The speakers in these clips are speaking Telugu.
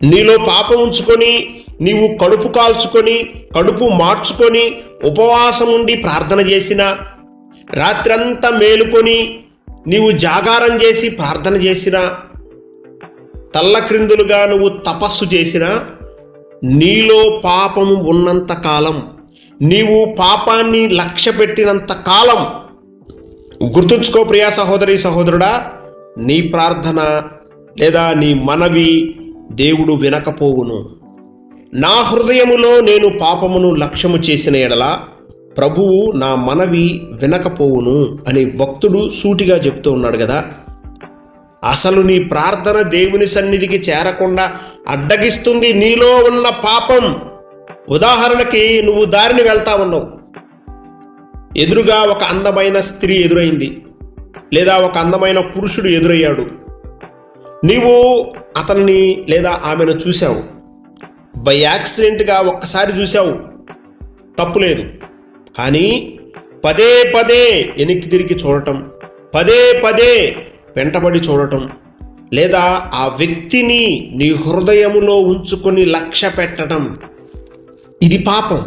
నీలో పాపం ఉంచుకొని నీవు కడుపు కాల్చుకొని కడుపు మార్చుకొని ఉపవాసం ఉండి ప్రార్థన చేసిన రాత్రంతా మేలుకొని నీవు జాగారం చేసి ప్రార్థన చేసినా తల్లక్రిందులుగా నువ్వు తపస్సు చేసినా నీలో పాపము ఉన్నంత కాలం నీవు పాపాన్ని లక్ష్య పెట్టినంత కాలం గుర్తుంచుకో ప్రియా సహోదరి సహోదరుడా నీ ప్రార్థన లేదా నీ మనవి దేవుడు వినకపోవును. నా హృదయములో నేను పాపమును లక్ష్యము చేసిన ఎడల ప్రభువు నా మనవి వినకపోవును అని భక్తుడు సూటిగా చెప్తూ ఉన్నాడు కదా. అసలు నీ ప్రార్థన దేవుని సన్నిధికి చేరకుండా అడ్డగిస్తుంది నీలో ఉన్న పాపం. ఉదాహరణకి నువ్వు దారిని వెళ్తా ఉన్నావు. ఎదురుగా ఒక అందమైన స్త్రీ ఎదురైంది. లేదా ఒక అందమైన పురుషుడు ఎదురయ్యాడు. నీవు అతన్ని లేదా ఆమెను చూశావు. బై యాక్సిడెంట్గా ఒక్కసారి చూశావు. తప్పులేదు కానీ పదే పదే వెనక్కి తిరిగి చూడటం పదే పదే వెంటబడి చూడటం లేదా ఆ వ్యక్తిని నీ హృదయములో ఉంచుకొని లక్ష్య పెట్టడం ఇది పాపం.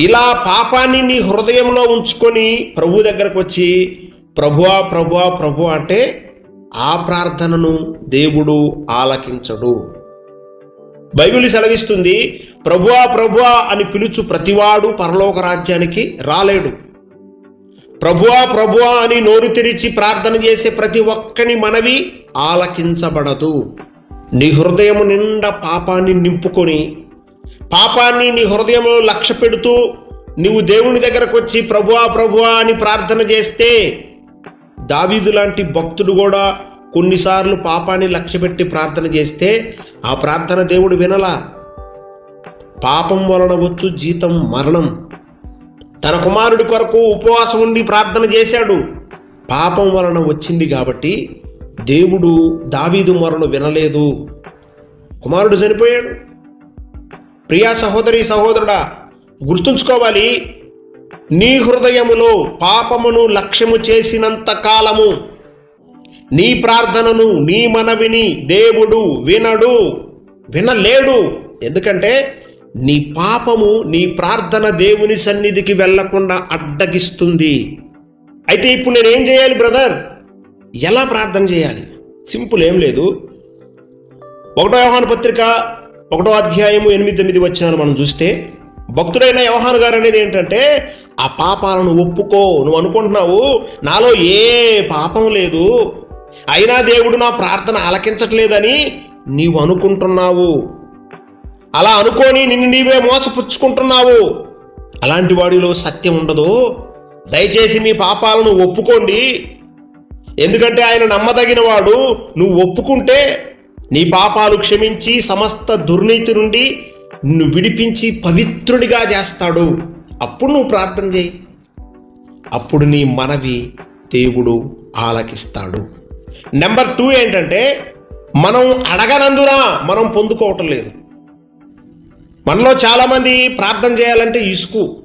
ఇలా పాపాన్ని నీ హృదయంలో ఉంచుకొని ప్రభు దగ్గరకు వచ్చి ప్రభువా ప్రభువా ప్రభు అంటే ఆ ప్రార్థనను దేవుడు ఆలకించడు. బైబిల్ సెలవిస్తుంది ప్రభువా ప్రభువా అని పిలుచు ప్రతివాడు పరలోక రాజ్యానికి రాలేడు. ప్రభువా ప్రభువా అని నోరు తెరిచి ప్రార్థన చేసే ప్రతి ఒక్కని మనవి ఆలకించబడదు. నీ హృదయం నిండా పాపాన్ని నింపుకొని పాపాన్ని నీ హృదయంలో లక్ష్య పెడుతూ నీవు దేవుని దగ్గరకు వచ్చి ప్రభువా ప్రభువా అని ప్రార్థన చేస్తే దావీదు లాంటి భక్తుడు కూడా కొన్నిసార్లు పాపాన్ని లక్ష్యపెట్టి ప్రార్థన చేస్తే ఆ ప్రార్థన దేవుడు వినలా. పాపం వలన వచ్చు జీతం మరణం. తన కుమారుడి కొరకు ఉపవాసం ఉండి ప్రార్థన చేశాడు. పాపం వలన వచ్చింది కాబట్టి దేవుడు దావీదు మొరను వినలేదు. కుమారుడు చనిపోయాడు. ప్రియా సహోదరి సహోదరుడా గుర్తుంచుకోవాలి నీ హృదయములో పాపమును లక్ష్యము చేసినంత కాలము నీ ప్రార్థనను నీ మనవిని దేవుడు వినడు వినలేడు. ఎందుకంటే నీ పాపము నీ ప్రార్థన దేవుని సన్నిధికి వెళ్ళకుండా అడ్డగిస్తుంది. అయితే ఇప్పుడు నేనేం చేయాలి బ్రదర్? ఎలా ప్రార్థన చేయాలి? సింపుల్ ఏం లేదు. ఒకటో వ్యవహాన పత్రిక ఒకటో అధ్యాయము ఎనిమిది తొమ్మిది వచ్చినాను మనం చూస్తే భక్తుడైన వ్యవహాన్ గారు అనేది ఏంటంటే ఆ పాపాలను ఒప్పుకో. నువ్వు అనుకుంటున్నావు నాలో ఏ పాపం లేదు. అయినా దేవుడు నా ప్రార్థన ఆలకించట్లేదని నీవు అనుకుంటున్నావు. అలా అనుకొని నిన్ను నీవే మోసపుచ్చుకుంటున్నావు. అలాంటి వాడిలో సత్యం ఉండదు. దయచేసి మీ పాపాలను ఒప్పుకోండి. ఎందుకంటే ఆయన నమ్మదగిన వాడు నువ్వు ఒప్పుకుంటే నీ పాపాలు క్షమించి సమస్త దుర్నీతి నుండి నిన్ను విడిపించి పవిత్రుడిగా చేస్తాడు. అప్పుడు నువ్వు ప్రార్థన చేయి. అప్పుడు నీ మనవి దేవుడు ఆలకిస్తాడు. నెంబర్ టూ ఏంటంటే మనం అడగనందున మనం పొందుకోవటం లేదు. మనలో చాలామంది ప్రార్థన చేయాలంటే ఇసుకు.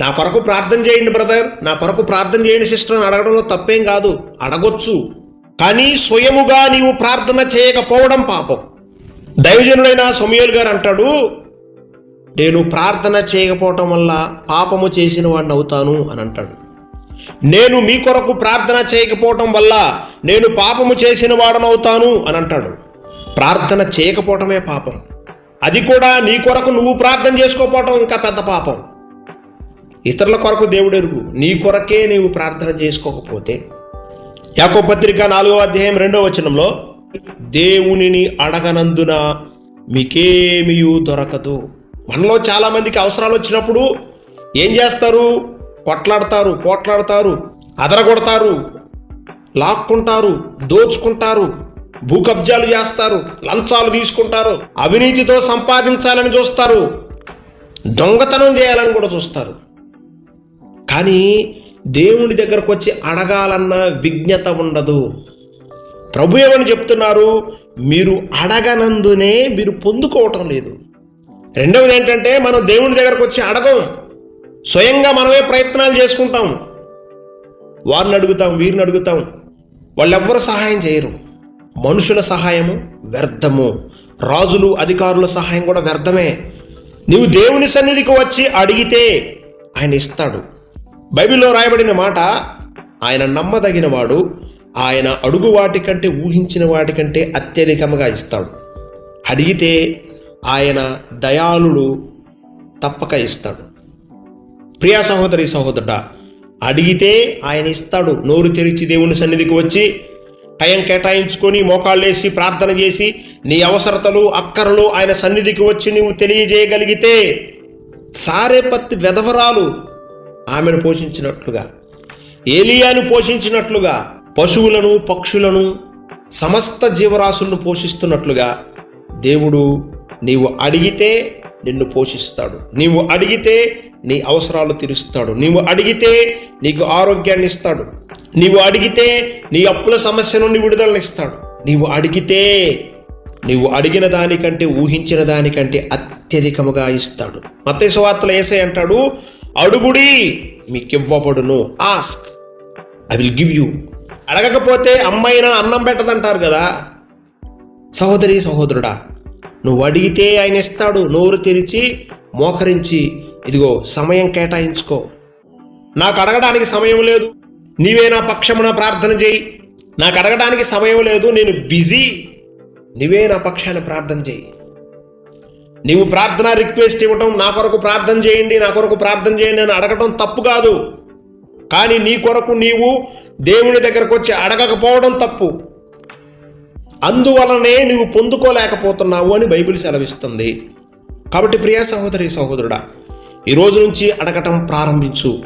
నా కొరకు ప్రార్థన చేయండి బ్రదర్ నా కొరకు ప్రార్థన చేయండి సిస్టర్ అని అడగడంలో తప్పేం కాదు అడగొచ్చు. కానీ స్వయముగా నీవు ప్రార్థన చేయకపోవడం పాపం. దైవజనుడైన సొమయోల్ గారు అంటాడు నేను ప్రార్థన చేయకపోవటం వల్ల పాపము చేసిన వాడిని అవుతాను అని అంటాడు. నేను మీ కొరకు ప్రార్థన చేయకపోవటం వల్ల నేను పాపము చేసిన వాడనవుతాను అని అంటాడు. ప్రార్థన చేయకపోవటమే పాపం. అది కూడా నీ కొరకు నువ్వు ప్రార్థన చేసుకోకపోవటం ఇంకా పెద్ద పాపం. ఇతరుల కొరకు దేవుడు ఎరుగు. నీ కొరకే నీవు ప్రార్థన చేసుకోకపోతే. యాకో పత్రిక నాలుగో అధ్యాయం రెండో వచనంలో దేవునిని అడగనందున మీకేమీ దొరకదు. మనలో చాలామందికి అవసరాలు వచ్చినప్పుడు ఏం చేస్తారు? కొట్లాడతారు పోట్లాడతారు అదరగొడతారు లాక్కుంటారు దోచుకుంటారు భూ కబ్జాలు చేస్తారు లంచాలు తీసుకుంటారు అవినీతితో సంపాదించాలని చూస్తారు దొంగతనం చేయాలని కూడా చూస్తారు. కానీ దేవుని దగ్గరకు వచ్చి అడగాలన్న విజ్ఞత ఉండదు. ప్రభు ఏమని చెప్తున్నారు? మీరు అడగనందునే మీరు పొందుకోవటం లేదు. రెండవది ఏంటంటే మనం దేవుని దగ్గరకు వచ్చి అడగం. స్వయంగా మనమే ప్రయత్నాలు చేసుకుంటాం. వారిని అడుగుతాం వీరిని అడుగుతాం. వాళ్ళెవ్వరు సహాయం చేయరు. మనుషుల సహాయము వ్యర్థము. రాజులు అధికారుల సహాయం కూడా వ్యర్థమే. నీవు దేవుని సన్నిధికి వచ్చి అడిగితే ఆయన ఇస్తాడు. బైబిల్లో రాయబడిన మాట ఆయన నమ్మదగిన వాడు ఆయన అడుగు వాటికంటే ఊహించిన వాటికంటే అత్యధికముగా ఇస్తాడు. అడిగితే ఆయన దయాళుడు తప్పక ఇస్తాడు. ప్రియా సహోదరి సహోదరుడా అడిగితే ఆయన ఇస్తాడు. నోరు తెరిచి దేవుని సన్నిధికి వచ్చి టైం కేటాయించుకొని మోకాళ్ళేసి ప్రార్థన చేసి నీ అవసరతలు అక్కరలు ఆయన సన్నిధికి వచ్చి నీవు తెలియజేయగలిగితే సారేపత్తి వెధవరాలు ఆమెను పోషించినట్లుగా ఏలియాను పోషించినట్లుగా పశువులను పక్షులను సమస్త జీవరాశులను పోషిస్తున్నట్లుగా దేవుడు నీవు అడిగితే నిన్ను పోషిస్తాడు. నీవు అడిగితే నీ అవసరాలు తీరుస్తాడు. నీవు అడిగితే నీకు ఆరోగ్యాన్ని ఇస్తాడు. నీవు అడిగితే నీ అప్పుల సమస్య నుండి విడుదలనిస్తాడు నీవు అడిగితే నీవు అడిగిన దానికంటే ఊహించిన దానికంటే అత్యధికముగా ఇస్తాడు. మతేశ్వార్తలు సువార్తలు ఏసై అంటాడు అడుగుడి మీకివ్వబడును. Ask. I will give you అడగకపోతే అమ్మైనా అన్నం పెట్టదంటారు కదా. సహోదరి సహోదరుడా నువ్వు అడిగితే ఆయన ఇస్తాడు నోరు తెరిచి మోకరించి ఇదిగో సమయం కేటాయించుకో. నాకు అడగడానికి సమయం లేదు నీవే నా పక్షమున ప్రార్థన చేయి. నాకు అడగడానికి సమయం లేదు నేను బిజీ. నీవే నా పక్షాన ప్రార్థన చేయి. నీవు ప్రార్థన రిక్వెస్ట్ ఇవ్వటం నా కొరకు ప్రార్థన చేయండి నా కొరకు ప్రార్థన చేయండి అని అడగటం తప్పు కాదు. కానీ నీ కొరకు నీవు దేవుని దగ్గరకు వచ్చి అడగకపోవడం తప్పు. అందువలనే నువ్వు పొందుకోలేకపోతున్నావు అని బైబిల్ సెలవిస్తుంది. కాబట్టి ప్రియ సహోదరి సహోదరుడా ఈ రోజు నుంచి అడగటం ప్రారంభించు.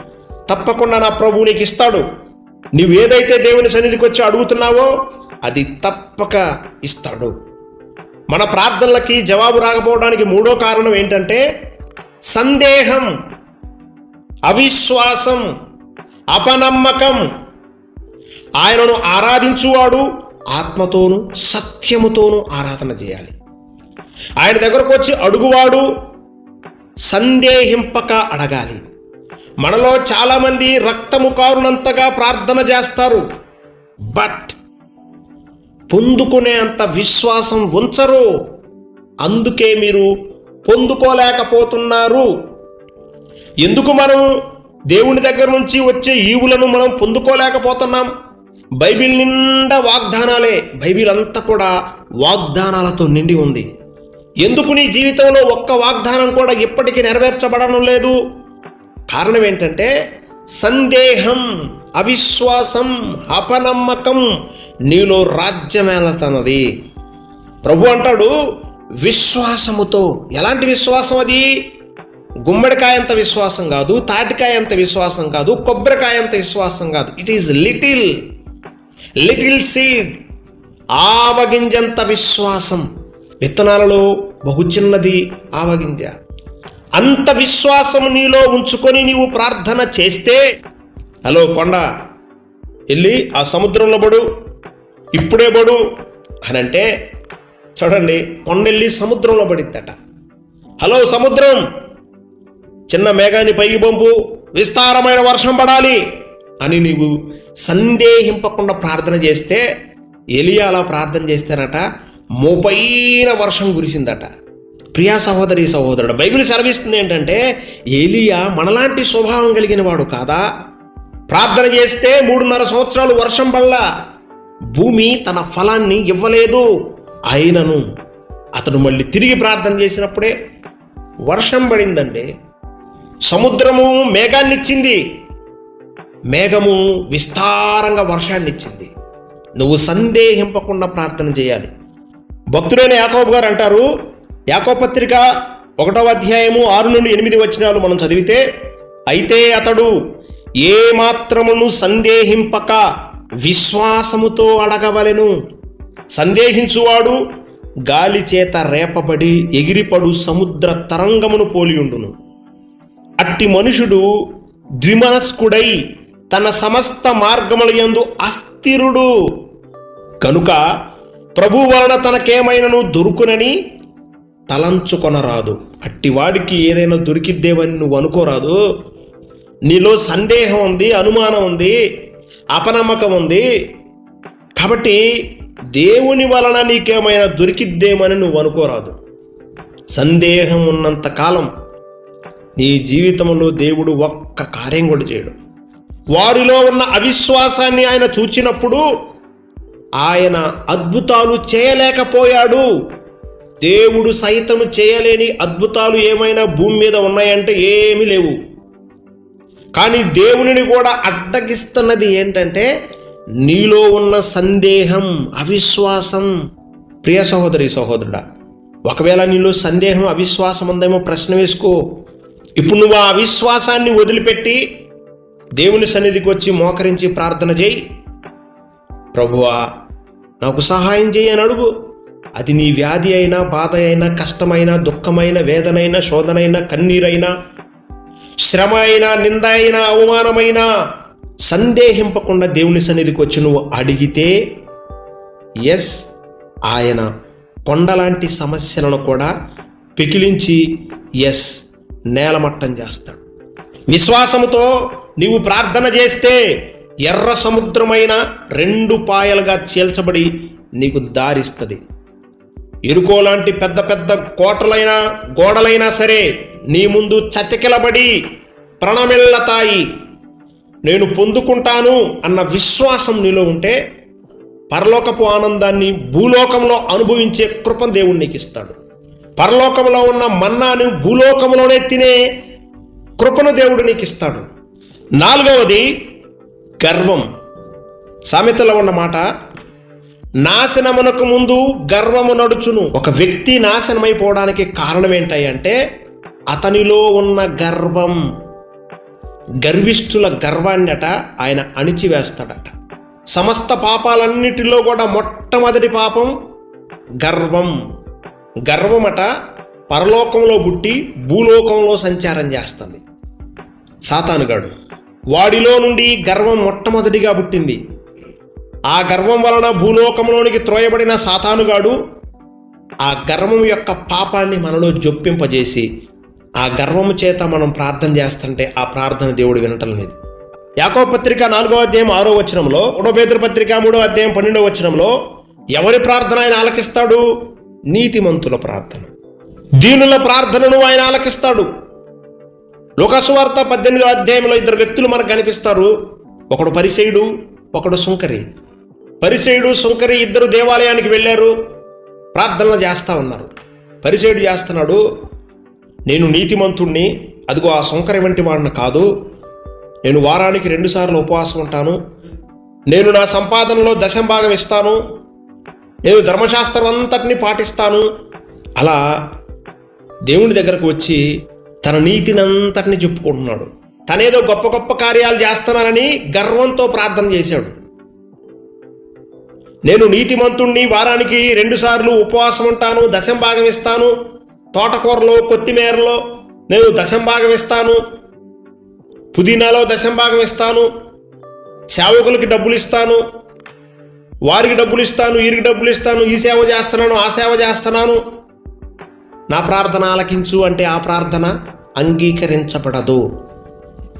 తప్పకుండా నా ప్రభు నీకు ఇస్తాడు. నువ్వు ఏదైతే దేవుని సన్నిధికి వచ్చి అడుగుతున్నావో అది తప్పక ఇస్తాడు. మన ప్రార్థనలకి జవాబు రాకపోవడానికి మూడో కారణం ఏంటంటే సందేహం అవిశ్వాసం అపనమ్మకం. ఆయనను ఆరాధించువాడు ఆత్మతోనూ సత్యముతోనూ ఆరాధన చేయాలి. ఆయన దగ్గరకు వచ్చి అడుగువాడు సందేహింపక అడగాలి. మనలో చాలామంది రక్తము కారునంతగా ప్రార్థన చేస్తారు. బట్ పొందుకునే అంత విశ్వాసం ఉంచరు. అందుకే మీరు పొందుకోలేకపోతున్నారు. ఎందుకు మనం దేవుని దగ్గర నుంచి వచ్చే ఈవులను మనం పొందుకోలేకపోతున్నాం. బైబిల్ నిండా వాగ్దానాలే. బైబిల్ అంతా కూడా వాగ్దానాలతో నిండి ఉంది. ఎందుకు నీ జీవితంలో ఒక్క వాగ్దానం కూడా ఇప్పటికీ నెరవేర్చబడడం లేదు? కారణం ఏంటంటే సందేహం అవిశ్వాసం అపనమ్మకం నీలో రాజ్యమేలతన్నది ప్రభు అంటాడు విశ్వాసముతో. ఎలాంటి విశ్వాసం అది? గుమ్మడికాయ అంత విశ్వాసం కాదు తాటికాయ అంత విశ్వాసం కాదు కొబ్బరికాయ అంత విశ్వాసం కాదు. It is little little seed ఆవగింజంత విశ్వాసం. విత్తనాలలో బహు చిన్నది ఆవగింజ. అంత విశ్వాసం నీలో ఉంచుకొని నీవు ప్రార్థన చేస్తే హలో కొండ వెళ్ళి ఆ సముద్రంలో పడు ఇప్పుడే పడు అని అంటే చూడండి కొండ వెళ్ళి సముద్రంలో పడిద్దట. హలో సముద్రం! చిన్న మేఘాన్ని పైకి పంపు. విస్తారమైన వర్షం పడాలి అని నీవు సందేహింపకుండా ప్రార్థన చేస్తే ఎలియా అలా ప్రార్థన చేస్తేనట మోపైన వర్షం కురిసిందట. ప్రియా సహోదరి సహోదరుడు బైబిల్ సెలవిస్తుంది ఏంటంటే ఏలియా మనలాంటి స్వభావం కలిగిన వాడు కాదా? ప్రార్థన చేస్తే మూడున్నర సంవత్సరాలు వర్షం పడలా. భూమి తన ఫలాన్ని ఇవ్వలేదు. అయినను అతడు మళ్ళీ తిరిగి ప్రార్థన చేసినప్పుడే వర్షం పడిందండి సముద్రము మేఘాన్నిచ్చింది. మేఘము విస్తారంగా వర్షాన్ని ఇచ్చింది నువ్వు సందేహింపకుండా ప్రార్థన చేయాలి. భక్తుడైన యాకోబు గారు అంటారు యాకోపత్రిక ఒకటవ అధ్యాయము ఆరు నుండి ఎనిమిది వచనాలు మనం చదివితే అయితే అతడు ఏ మాత్రమును సందేహింపక విశ్వాసముతో అడగవలెను. సందేహించువాడు గాలి చేత రేపబడి ఎగిరిపడు సముద్ర తరంగమును పోలియుండును అట్టి మనుషుడు ద్విమనస్కుడై తన సమస్త మార్గముల యందు అస్థిరుడు. కనుక ప్రభు వలన తనకేమైనను దొరుకునని తలంచుకొనరాదు. అట్టివాడికి ఏదైనా దొరికిద్దేమని నువ్వు అనుకోరాదు. నీలో సందేహం ఉంది అనుమానం ఉంది అపనమ్మకం ఉంది. కాబట్టి దేవుని వలన నీకేమైనా దొరికిద్దేమని నువ్వు అనుకోరాదు. సందేహం ఉన్నంత కాలం నీ జీవితంలో దేవుడు ఒక్క కార్యం కూడా చేయడు. వారిలో ఉన్న అవిశ్వాసాన్ని ఆయన చూచినప్పుడు ఆయన అద్భుతాలు చేయలేకపోయాడు. దేవుడు సైతం చేయలేని అద్భుతాలు ఏమైనా భూమి మీద ఉన్నాయంటే ఏమీ లేవు. కానీ దేవునిని కూడా అడ్డగిస్తున్నది ఏంటంటే నీలో ఉన్న సందేహం అవిశ్వాసం. ప్రియ సహోదరి సహోదరుడా ఒకవేళ నీలో సందేహం అవిశ్వాసం ఉందేమో ప్రశ్న వేసుకో. ఇప్పుడు నువ్వు ఆ అవిశ్వాసాన్ని వదిలిపెట్టి దేవుని సన్నిధికి వచ్చి మోకరించి ప్రార్థన చేయి. ప్రభువా నాకు సహాయం చేయి అని అడుగు. అది నీ వ్యాధి అయినా బాధ అయినా కష్టమైన దుఃఖమైన వేదనైన శోధనైన కన్నీరైనా శ్రమ అయినా నింద అయినా అవమానమైనా సందేహింపకుండా దేవుని సన్నిధికి వచ్చి నువ్వు అడిగితే ఎస్ ఆయన కొండలాంటి సమస్యలను కూడా పికిలించి ఎస్ నేలమట్టం చేస్తాడు. విశ్వాసముతో నీవు ప్రార్థన చేస్తే ఎర్ర సముద్రమైన రెండు పాయలుగా చీల్చబడి నీకు దారిస్తుంది. ఇరుకోలాంటి పెద్ద పెద్ద కోటలైనా గోడలైనా సరే నీ ముందు చతికిలబడి ప్రణమిల్లతాయి. నేను పొందుకుంటాను అన్న విశ్వాసం నీలో ఉంటే పరలోకపు ఆనందాన్ని భూలోకంలో అనుభవించే కృప దేవుడు నీకు ఇస్తాడు పరలోకంలో ఉన్న మన్నాను భూలోకంలోనే తినే కృపను దేవుడు నీకు ఇస్తాడు నాలుగవది గర్వం. సామెతలో ఉన్న మాట నాశనమునకు ముందు గర్వము నడుచును. ఒక వ్యక్తి నాశనమైపోవడానికి కారణం ఏంటంటే అతనిలో ఉన్న గర్వం గర్విష్ఠుల గర్వాన్నట ఆయన అణిచివేస్తాడట. సమస్త పాపాలన్నిటిలో కూడా మొట్టమొదటి పాపం గర్వం. గర్వమట పరలోకంలో పుట్టి భూలోకంలో సంచారం చేస్తుంది. సాతానుగాడు వాడిలో నుండి గర్వం మొట్టమొదటిగా పుట్టింది. ఆ గర్వం వలన భూలోకంలోనికి త్రోయబడిన సాతానుగాడు ఆ గర్వం యొక్క పాపాన్ని మనలో జొప్పింపజేసి ఆ గర్వము చేత మనం ప్రార్థన చేస్తుంటే ఆ ప్రార్థన దేవుడు వినటం లేదు. యాకో పత్రిక నాలుగో అధ్యాయం ఆరో వచనంలో మూడో పత్రిక మూడో అధ్యాయం పన్నెండో వచనంలో ఎవరి ప్రార్థన ఆయన ఆలకిస్తాడు? నీతిమంతుల ప్రార్థన. దీనుల ప్రార్థనను ఆయన ఆలకిస్తాడు. లోకసువార్త పద్దెనిమిదో అధ్యాయంలో ఇద్దరు వ్యక్తులు మనకు కనిపిస్తారు. ఒకడు పరిసేయుడు ఒకడు సుంకరి. పరిసేయుడు సుంకరి ఇద్దరు దేవాలయానికి వెళ్ళారు. ప్రార్థనలు చేస్తూ ఉన్నారు. పరిసేయుడు చేస్తున్నాడు నేను నీతిమంతుణ్ణి అదిగో ఆ సుంకరి వంటి వాడిని కాదు. నేను వారానికి రెండుసార్లు ఉపవాసం ఉంటాను. నేను నా సంపాదనలో దశం భాగం ఇస్తాను. నేను ధర్మశాస్త్రం అంతటిని పాటిస్తాను. అలా దేవుని దగ్గరకు వచ్చి తన నీతిని అంతటిని చెప్పుకుంటున్నాడు. తనేదో గొప్ప గొప్ప కార్యాలు చేస్తున్నానని గర్వంతో ప్రార్థన చేశాడు. నేను నీతిమంతుణ్ణి వారానికి రెండుసార్లు ఉపవాసం ఉంటాను దశం భాగం ఇస్తాను. తోటకూరలో కొత్తిమీరలో నేను దశం భాగం ఇస్తాను. పుదీనాలో దశం భాగం ఇస్తాను. సేవకులకి డబ్బులు ఇస్తాను. వారికి డబ్బులు ఇస్తాను వీరికి డబ్బులు ఇస్తాను ఈ సేవ చేస్తున్నాను ఆ సేవ చేస్తున్నాను. నా ప్రార్థన ఆలకించు అంటే ఆ ప్రార్థన అంగీకరించబడదు.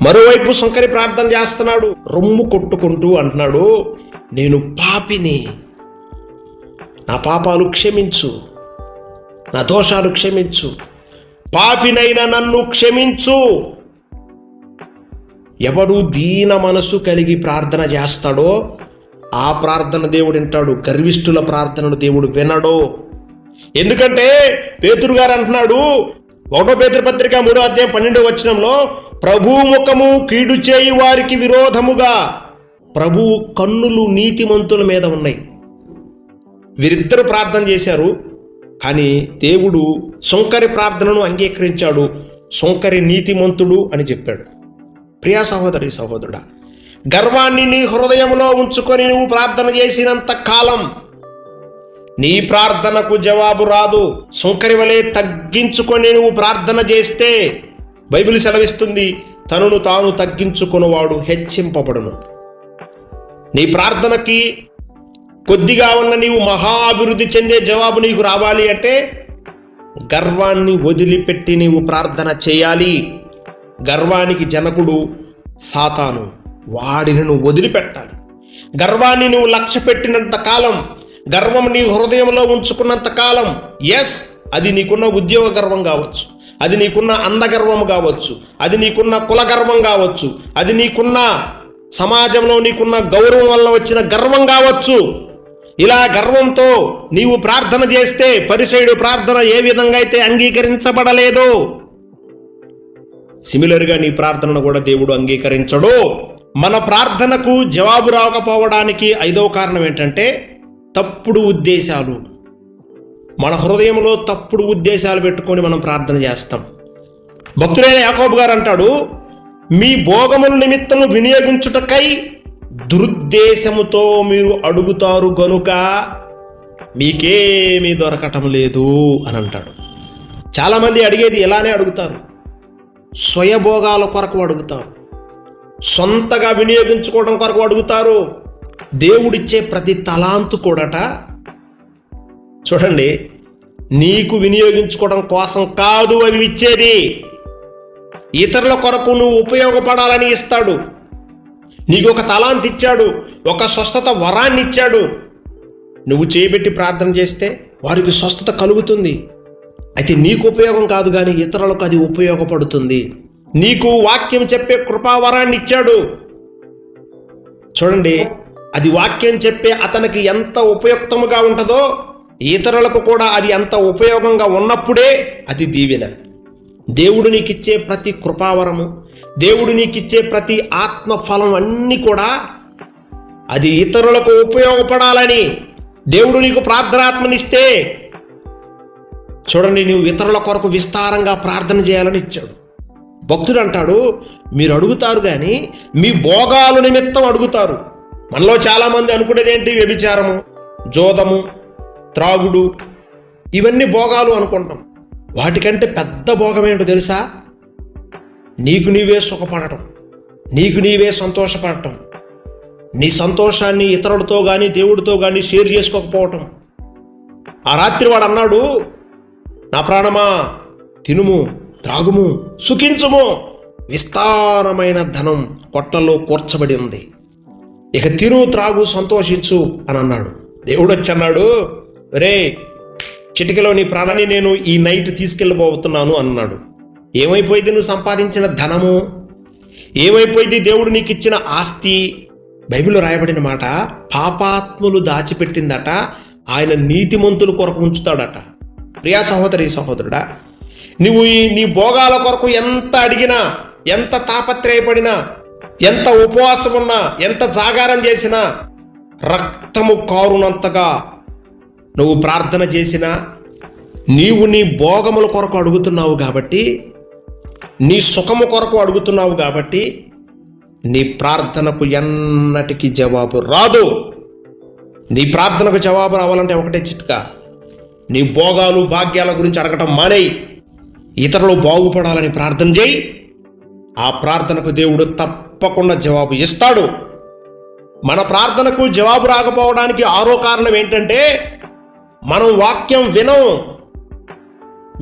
మరోవైపు శంకరి ప్రార్థన చేస్తున్నాడు రొమ్ము కొట్టుకుంటూ అంటున్నాడు నేను పాపిని. నా పాపాలు క్షమించు. నా దోషాలు క్షమించు. పాపినైన నన్ను క్షమించు. ఎవడు దీన మనసు కలిగి ప్రార్థన చేస్తాడో ఆ ప్రార్థన దేవుడు వింటాడు. గర్విష్ఠుల ప్రార్థనను దేవుడు వినడు. ఎందుకంటే పేతురు గారు అంటున్నాడు ఒకటో పేతురు పత్రిక మూడో అధ్యాయం పన్నెండో వచనంలో ప్రభు ముఖము కీడు చేయి వారికి విరోధముగా. ప్రభువు కన్నులు నీతిమంతుల మీద ఉన్నాయి. వీరిద్దరు ప్రార్థన చేశారు కానీ దేవుడు సొంకరి ప్రార్థనను అంగీకరించాడు. సొంకరి నీతిమంతుడు అని చెప్పాడు. ప్రియా సహోదరి సహోదరుడా గర్వాన్ని నీ హృదయంలో ఉంచుకొని నువ్వు ప్రార్థన చేసినంత కాలం నీ ప్రార్థనకు జవాబు రాదు. సుంకరి వలె తగ్గించుకొని నువ్వు ప్రార్థన చేస్తే బైబిల్ సెలవిస్తుంది తనను తాను తగ్గించుకున్నవాడు హెచ్చింపబడును. నీ ప్రార్థనకి కొద్దిగా ఉన్న నీవు మహా అభివృద్ధి చెందే జవాబు నీకు రావాలి అంటే గర్వాన్ని వదిలిపెట్టి నీవు ప్రార్థన చేయాలి. గర్వానికి జనకుడు సాతాను. వాడిని నువ్వు వదిలిపెట్టాలి. గర్వాన్ని నువ్వు లక్ష్య పెట్టినంత కాలం గర్వం నీ హృదయంలో ఉంచుకున్నంత కాలం ఎస్ అది నీకున్న ఉద్యోగ గర్వం కావచ్చు అది నీకున్న అందగర్వం కావచ్చు అది నీకున్న కుల గర్వం కావచ్చు అది నీకున్న సమాజంలో నీకున్న గౌరవం వల్ల వచ్చిన గర్వం కావచ్చు. ఇలా గర్వంతో నీవు ప్రార్థన చేస్తే పరిసైడు ప్రార్థన ఏ విధంగా అయితే అంగీకరించబడలేదో సిమిలర్గా నీ ప్రార్థనను కూడా దేవుడు అంగీకరించడు. మన ప్రార్థనకు జవాబు రాకపోవడానికి ఐదవ కారణం ఏంటంటే తప్పుడు ఉద్దేశాలు. మన హృదయంలో తప్పుడు ఉద్దేశాలు పెట్టుకొని మనం ప్రార్థన చేస్తాం. భక్తులైన యాకోబు గారు అంటాడు మీ భోగముల నిమిత్తము వినియోగించుటకై దురుద్దేశముతో మీరు అడుగుతారు గనుక మీకేమీ దొరకటం లేదు అని అంటాడు. చాలామంది అడిగేది ఇలానే అడుగుతారు. స్వయభోగాల కొరకు అడుగుతారు. సొంతగా వినియోగించుకోవడం కొరకు అడుగుతారు. దేవుడిచ్చే ప్రతి తలాంతు కూడట చూడండి నీకు వినియోగించుకోవడం కోసం కాదు అవి ఇచ్చేది. ఇతరుల కొరకు నువ్వు ఉపయోగపడాలని ఇస్తాడు. నీకు ఒక తలాంత్ ఇచ్చాడు ఒక స్వస్థత వరాన్ని ఇచ్చాడు. నువ్వు చేయబెట్టి ప్రార్థన చేస్తే వారికి స్వస్థత కలుగుతుంది. అయితే నీకు ఉపయోగం కాదు కానీ ఇతరులకు అది ఉపయోగపడుతుంది. నీకు వాక్యం చెప్పే కృపావరాన్ని ఇచ్చాడు. చూడండి అది వాక్యం చెప్పే అతనికి ఎంత ఉపయుక్తముగా ఉంటుందో ఇతరులకు కూడా అది ఎంత ఉపయోగంగా ఉన్నప్పుడే అది దీవెన. దేవుడు నీకిచ్చే ప్రతి కృపావరము దేవుడు నీకిచ్చే ప్రతి ఆత్మ ఫలం అన్నీ కూడా అది ఇతరులకు ఉపయోగపడాలని దేవుడు నీకు ప్రార్థనాత్మనిస్తే చూడండి నువ్వు ఇతరుల కొరకు విస్తారంగా ప్రార్థన చేయాలని ఇచ్చాడు. భక్తుడు అంటాడు మీరు అడుగుతారు కానీ మీ భోగాల నిమిత్తం అడుగుతారు. మనలో చాలామంది అనుకునేది ఏంటి వ్యభిచారము జోదము త్రాగుడు? ఇవన్నీ భోగాలు అనుకుంటాం. వాటికంటే పెద్ద భోగం ఏంటో తెలుసా? నీకు నీవే సుఖపడటం నీకు నీవే సంతోషపడటం. నీ సంతోషాన్ని ఇతరులతో కానీ దేవుడితో కానీ షేర్ చేసుకోకపోవటం. ఆ రాత్రి వాడు అన్నాడు నా ప్రాణమా తినుము త్రాగుము సుఖించుము. విస్తారమైన ధనం కొట్టలో కూర్చబడి ఉంది. ఇక తిను త్రాగు సంతోషించు అని అన్నాడు. దేవుడు వచ్చన్నాడు రే చిటికలో నీ ప్రాణాన్ని నేను ఈ నైట్ తీసుకెళ్ళబోతున్నాను అన్నాడు. ఏమైపోయింది నువ్వు సంపాదించిన ధనము? ఏమైపోయింది దేవుడు నీకు ఇచ్చిన ఆస్తి? బైబిల్లో రాయబడిన మాట పాపాత్ములు దాచిపెట్టిందట ఆయన నీతిమంతుల కొరకు ఉంచుతాడట. ప్రియా సహోదరి సహోదరుడా నువ్వు ఈ నీ భోగాల కొరకు ఎంత అడిగినా ఎంత తాపత్రయపడినా ఎంత ఉపవాసం ఉన్నా ఎంత జాగారం చేసినా రక్తము కారునంతగా నువ్వు ప్రార్థన చేసినా నీవు నీ భోగముల కొరకు అడుగుతున్నావు కాబట్టి నీ సుఖము కొరకు అడుగుతున్నావు కాబట్టి నీ ప్రార్థనకు ఎన్నటికీ జవాబు రాదు. నీ ప్రార్థనకు జవాబు రావాలంటే ఒకటే చిట్కా. నీ భోగాలు భాగ్యాల గురించి అడగటం మానేయి. ఇతరులు బాగుపడాలని ప్రార్థన చేయి. ఆ ప్రార్థనకు దేవుడు తప్పకుండా జవాబు ఇస్తాడు. మన ప్రార్థనకు జవాబు రాకపోవడానికి ఆరో కారణం ఏంటంటే మనం వాక్యం వినం.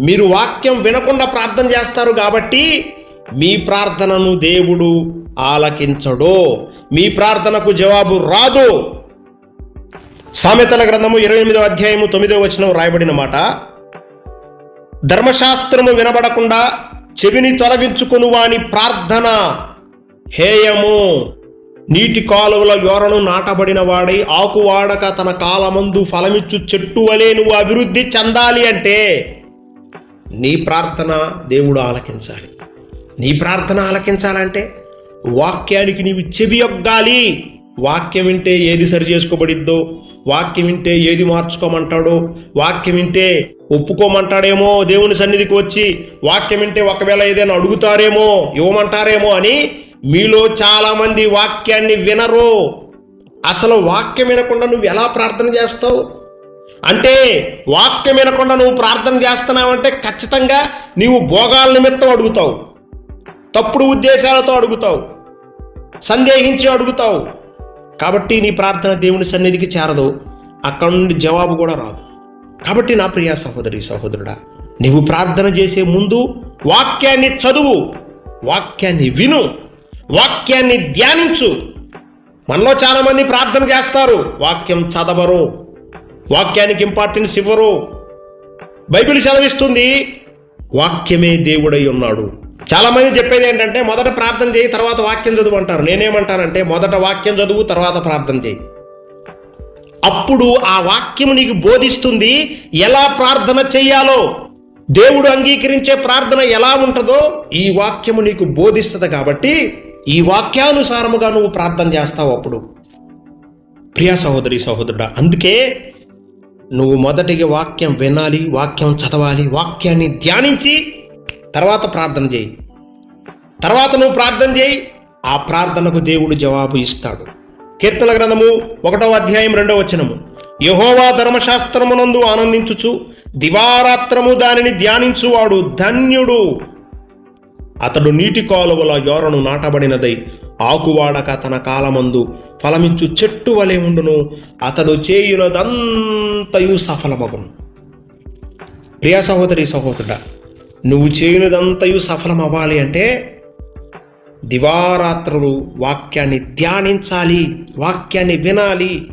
మీరు వాక్యం వినకుండా ప్రార్థన చేస్తారు కాబట్టి మీ ప్రార్థనను దేవుడు ఆలకించడు. మీ ప్రార్థనకు జవాబు రాదు. సామెతల గ్రంథము ఇరవై ఎనిమిదో అధ్యాయము తొమ్మిదో వచనం రాయబడిన మాట ధర్మశాస్త్రము వినబడకుండా చెవిని తొలగించుకుని వాని ప్రార్థన హేయము. నీటి కాలువల యోరను నాటబడిన వాడై ఆకువాడక తన కాలమందు ఫలమిచ్చు చెట్టు వలె నువ్వు అభివృద్ధి చెందాలి అంటే నీ ప్రార్థన దేవుడు ఆలకించాలి. నీ ప్రార్థన ఆలకించాలంటే వాక్యానికి నీవు చెవి యొగ్గాలి. వాక్యం వింటే ఏది సరి చేసుకోబడిద్దో వాక్యం వింటే ఏది మార్చుకోమంటాడో వాక్యం వింటే ఒప్పుకోమంటాడేమో దేవుని సన్నిధికి వచ్చి వాక్యం వింటే ఒకవేళ ఏదైనా అడుగుతారేమో ఇవ్వమంటారేమో అని మీలో చాలామంది వాక్యాన్ని వినరు. అసలు వాక్యం వినకుండా నువ్వు ఎలా ప్రార్థన చేస్తావు? అంటే వాక్యం వినకుండా నువ్వు ప్రార్థన చేస్తున్నావంటే ఖచ్చితంగా నీవు భోగాల నిమిత్తం అడుగుతావు. తప్పుడు ఉద్దేశాలతో అడుగుతావు. సందేహించి అడుగుతావు. కాబట్టి నీ ప్రార్థన దేవుని సన్నిధికి చేరదు. అక్కడ నుండి జవాబు కూడా రాదు. కాబట్టి నా ప్రియ సహోదరి సహోదరుడా నీవు ప్రార్థన చేసే ముందు వాక్యాన్ని చదువు వాక్యాన్ని విను వాక్యాన్ని ధ్యానించు. మనలో చాలామంది ప్రార్థన చేస్తారు వాక్యం చదవరు వాక్యానికి ఇంపార్టెన్స్ ఇవ్వరు. బైబిల్ చదివిస్తుంది వాక్యమే దేవుడై ఉన్నాడు. చాలా మంది చెప్పేది ఏంటంటే మొదట ప్రార్థన చేయి తర్వాత వాక్యం చదువు అంటారు. నేనేమంటానంటే మొదట వాక్యం చదువు తర్వాత ప్రార్థన చేయి. అప్పుడు ఆ వాక్యము నీకు బోధిస్తుంది ఎలా ప్రార్థన చెయ్యాలో. దేవుడు అంగీకరించే ప్రార్థన ఎలా ఉంటుందో ఈ వాక్యము నీకు బోధిస్తుంది కాబట్టి ఈ వాక్యానుసారముగా నువ్వు ప్రార్థన చేస్తావు అప్పుడు. ప్రియ సహోదరి సహోదరుడా అందుకే నువ్వు మొదటిగా వాక్యం వినాలి వాక్యం చదవాలి వాక్యాన్ని ధ్యానించి తర్వాత ప్రార్థన చేయి. తర్వాత నువ్వు ప్రార్థన చేయి ఆ ప్రార్థనకు దేవుడు జవాబు ఇస్తాడు. కీర్తన గ్రంథము ఒకటవ అధ్యాయం రెండవ వచనము. యహోవా ధర్మశాస్త్రమునందు ఆనందించుచు దివారాత్రము దానిని ధ్యానించువాడు ధన్యుడు. అతడు నీటి కాలువల యోరను నాటబడినదై ఆకువాడక తన కాలమందు ఫలమిచ్చు చెట్టు వలె ఉండును. అతడు చేయునదంతయు సఫలమగును. ప్రియ సహోదరి సహోదరుడా నువ్వు చేయునదంతయు సఫలమవ్వాలి అంటే దివారాత్రులు వాక్యాన్ని ధ్యానించాలి వాక్యాన్ని వినాలి.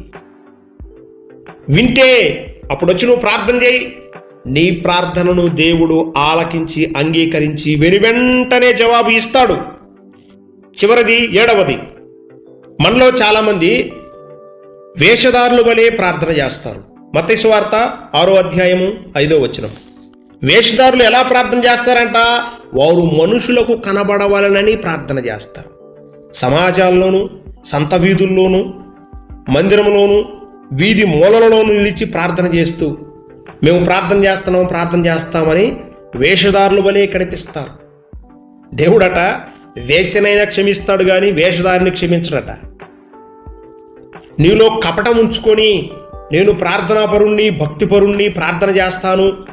వింటే అప్పుడు వచ్చి నువ్వు ప్రార్థన చేయి. నీ ప్రార్థనను దేవుడు ఆలకించి అంగీకరించి వెను వెంటనే జవాబు ఇస్తాడు. చివరిది ఏడవది. మనలో చాలామంది వేషధారులు వలె ప్రార్థన చేస్తారు. మతైసు వార్త ఆరో అధ్యాయము ఐదో వచనం. వేషధారులు ఎలా ప్రార్థన చేస్తారంట? వారు మనుషులకు కనబడవాలనని ప్రార్థన చేస్తారు. సమాజాల్లోనూ సంత వీధుల్లోనూ మందిరంలోనూ వీధి మూలలలోనూ నిలిచి ప్రార్థన చేస్తూ మేము ప్రార్థన చేస్తున్నాం ప్రార్థన చేస్తామని వేషధారులు వలె కనిపిస్తారు. దేవుడట వేషనైనా క్షమిస్తాడు కానీ వేషధారిని క్షమించడట. నీలో కపటం ఉంచుకొని నేను ప్రార్థనాపరుణ్ణి భక్తిపరుణ్ణి ప్రార్థన చేస్తాను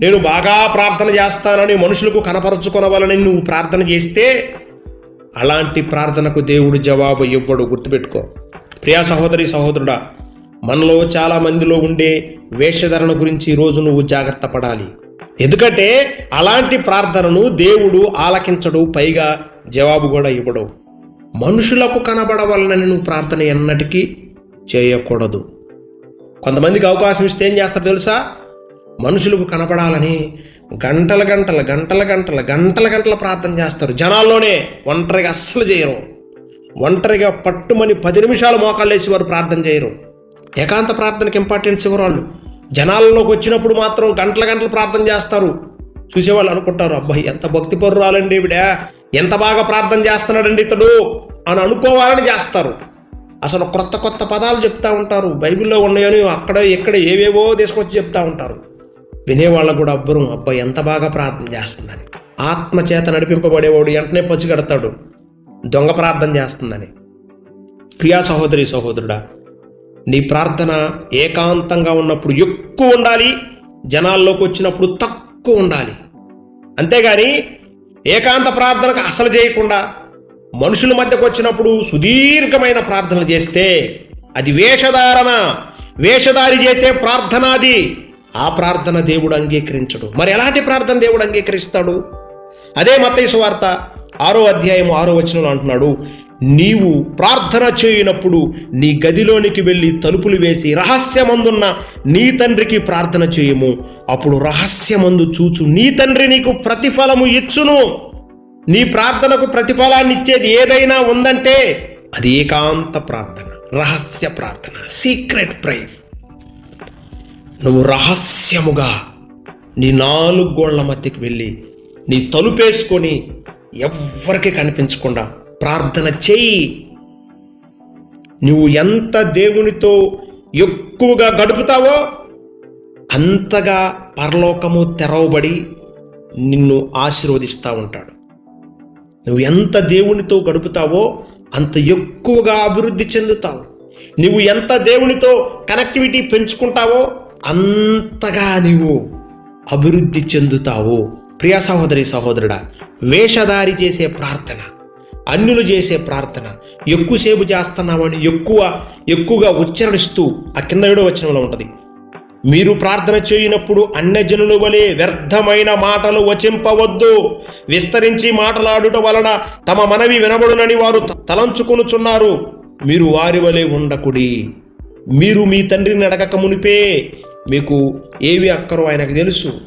నేను బాగా ప్రార్థన చేస్తానని మనుషులకు కనపరుచుకొనవాలని నువ్వు ప్రార్థన చేస్తే అలాంటి ప్రార్థనకు దేవుడు జవాబు ఇవ్వడు గుర్తుపెట్టుకో. ప్రియా సహోదరి సహోదరుడా మనలో చాలా మందిలో ఉండే వేషధరణ గురించి ఈరోజు నువ్వు జాగ్రత్త పడాలి. ఎందుకంటే అలాంటి ప్రార్థనను దేవుడు ఆలకించడు పైగా జవాబు కూడా ఇవ్వడు. మనుషులకు కనబడవలనని నువ్వు ప్రార్థన ఎన్నటికీ చేయకూడదు. కొంతమందికి అవకాశం ఇస్తే ఏం చేస్తారు తెలుసా? మనుషులకు కనపడాలని గంటల గంటల గంటల గంటల గంటల గంటల ప్రార్థన చేస్తారు. జనాల్లోనే ఒంటరిగా అస్సలు చేయరు. ఒంటరిగా పట్టుమని పది నిమిషాలు మోకాళ్ళేసి వారు ప్రార్థన చేయరు. ఏకాంత ప్రార్థనకి ఇంపార్టెన్స్ ఇవ్వరు వాళ్ళు జనాల్లోకి వచ్చినప్పుడు మాత్రం గంటల గంటలు ప్రార్థన చేస్తారు. చూసేవాళ్ళు అనుకుంటారు అబ్బాయి ఎంత భక్తి పరురాలండి ఈవిడ ఎంత బాగా ప్రార్థన చేస్తున్నాడండి ఇతడు అని అనుకోవాలని చేస్తారు. అసలు కొత్త కొత్త పదాలు చెప్తా ఉంటారు. బైబిల్లో ఉన్నాయని అక్కడ ఇక్కడ ఏవేవో తీసుకొచ్చి చెప్తా ఉంటారు. వినేవాళ్ళకు కూడా అబ్బరం అబ్బాయి ఎంత బాగా ప్రార్థన చేస్తుందని. ఆత్మ చేత నడిపింపబడేవాడు వెంటనే పచ్చిగడతాడు దొంగ ప్రార్థన చేస్తుందని. ప్రియా సహోదరి సహోదరుడా నీ ప్రార్థన ఏకాంతంగా ఉన్నప్పుడు ఎక్కువ ఉండాలి జనాల్లోకి వచ్చినప్పుడు తక్కువ ఉండాలి. అంతేగాని ఏకాంత ప్రార్థనకు అసలు చేయకుండా మనుషుల మధ్యకు వచ్చినప్పుడు సుదీర్ఘమైన ప్రార్థనలు చేస్తే అది వేషధారణ. వేషధారి చేసే ప్రార్థన అది ఆ ప్రార్థన దేవుడు అంగీకరించడు. మరి ఎలాంటి ప్రార్థన దేవుడు అంగీకరిస్తాడు? అదే మత్తయి వార్త ఆరో అధ్యాయం ఆరో వచనంలో అంటున్నాడు నీవు ప్రార్థన చేయనప్పుడు నీ గదిలోనికి వెళ్ళి తలుపులు వేసి రహస్యమందున్న నీ తండ్రికి ప్రార్థన చేయము. అప్పుడు రహస్యమందు చూచు నీ తండ్రి నీకు ప్రతిఫలము ఇచ్చును. నీ ప్రార్థనకు ప్రతిఫలాన్ని ఇచ్చేది ఏదైనా ఉందంటే అది ఏకాంత ప్రార్థన రహస్య ప్రార్థన సీక్రెట్ ప్రేయర్. నువ్వు రహస్యముగా నీ నాలుగు గోళ్ళ మధ్యకి వెళ్ళి నీ తలుపేసుకొని ఎవ్వరికి కనిపించకుండా ప్రార్థన చెయ్యి నువ్వు ఎంత దేవునితో ఎక్కువగా గడుపుతావో అంతగా పరలోకము తెరవబడి నిన్ను ఆశీర్వదిస్తూ ఉంటాడు. నువ్వు ఎంత దేవునితో గడుపుతావో అంత ఎక్కువగా అభివృద్ధి చెందుతావు. నువ్వు ఎంత దేవునితో కనెక్టివిటీ పెంచుకుంటావో అంతగా నీవు అభివృద్ధి చెందుతావు. ప్రియ సహోదరి సహోదరుడా వేషధారి చేసే ప్రార్థన అన్యులు చేసే ప్రార్థన ఎక్కువసేపు చేస్తున్నామని ఎక్కువ ఎక్కువగా ఉచ్చరిస్తూ ఆ కింద ఏడో వచనంలో ఉంటుంది. మీరు ప్రార్థన చేయనప్పుడు అన్యజనుల వలె వ్యర్థమైన మాటలు వచింపవద్దు. విస్తరించి మాటలాడుట వలన తమ మనవి వినబడునని వారు తలంచుకొనుచున్నారు. మీరు వారి వలె ఉండకుడి. మీరు మీ తండ్రిని అడగక మునిపే మీకు ఏవి అక్కరో ఆయనకు తెలుసు.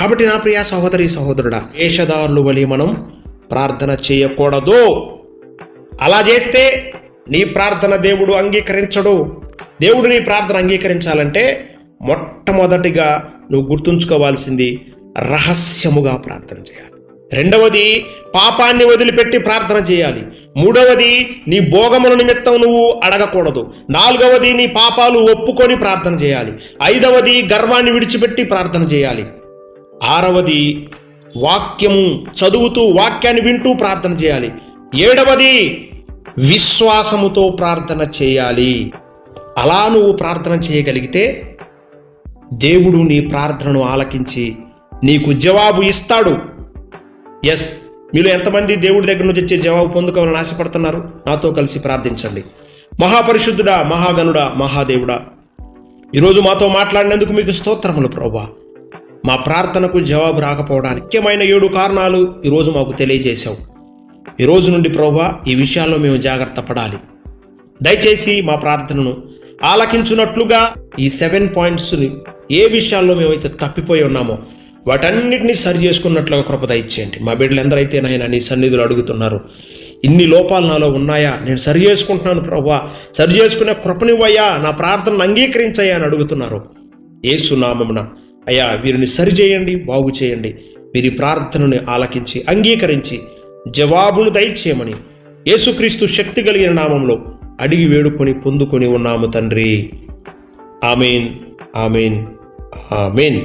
కాబట్టి నా ప్రియ సహోదరి సహోదరుడా వేషధారులు వలి మనం ప్రార్థన చేయకూడదు. అలా చేస్తే నీ ప్రార్థన దేవుడు అంగీకరించడు. దేవుడు నీ ప్రార్థన అంగీకరించాలంటే మొట్టమొదటిగా నువ్వు గుర్తుంచుకోవాల్సింది రహస్యముగా ప్రార్థన చేయాలి. రెండవది పాపాన్ని వదిలిపెట్టి ప్రార్థన చేయాలి. మూడవది నీ భోగముల నిమిత్తం నువ్వు అడగకూడదు. నాలుగవది నీ పాపాలు ఒప్పుకొని ప్రార్థన చేయాలి. ఐదవది గర్వాన్ని విడిచిపెట్టి ప్రార్థన చేయాలి. ఆరవది వాక్యము చదువుతూ వాక్యాన్ని వింటూ ప్రార్థన చేయాలి. ఏడవది విశ్వాసముతో ప్రార్థన చేయాలి. అలా నువ్వు ప్రార్థన చేయగలిగితే దేవుడు నీ ప్రార్థనను ఆలకించి నీకు జవాబు ఇస్తాడు. ఎస్ మీలో ఎంతమంది దేవుడి దగ్గర నుంచి వచ్చే జవాబు పొందుకోవాలని ఆశపడుతున్నారు? నాతో కలిసి ప్రార్థించండి. మహాపరిశుద్ధుడా మహాగనుడా మహాదేవుడా ఈరోజు మాతో మాట్లాడినందుకు మీకు స్తోత్రములు ప్రభా మా ప్రార్థనకు జవాబు రాకపోవడానికి ముఖ్యమైన ఏడు కారణాలు ఈరోజు మాకు తెలియజేశావు. ఈరోజు నుండి ప్రభా ఈ విషయాల్లో మేము జాగ్రత్త పడాలి. దయచేసి మా ప్రార్థనను ఆలకించున్నట్లుగా ఈ సెవెన్ పాయింట్స్ని ఏ విషయాల్లో మేమైతే తప్పిపోయి ఉన్నామో వాటన్నిటిని సరి చేసుకున్నట్లుగా కృప ఇచ్చేయండి. మా బిడ్డలు ఎందరైతే నాయన నీ సన్నిధులు అడుగుతున్నారు. ఇన్ని లోపాలు నాలో ఉన్నాయా? నేను సరి చేసుకుంటున్నాను ప్రభా సరి చేసుకునే కృపనివ్వయ్యా. నా ప్రార్థనను అంగీకరించయ్యా అని అడుగుతున్నారు. ఏసునామమున అయ్యా వీరిని సరిచేయండి బాగు చేయండి. వీరి ప్రార్థనని ఆలకించి అంగీకరించి జవాబును దయచేయమని యేసుక్రీస్తు శక్తి కలిగిన నామంలో అడిగి వేడుకొని పొందుకొని ఉన్నాము తండ్రి. Amen amen amen.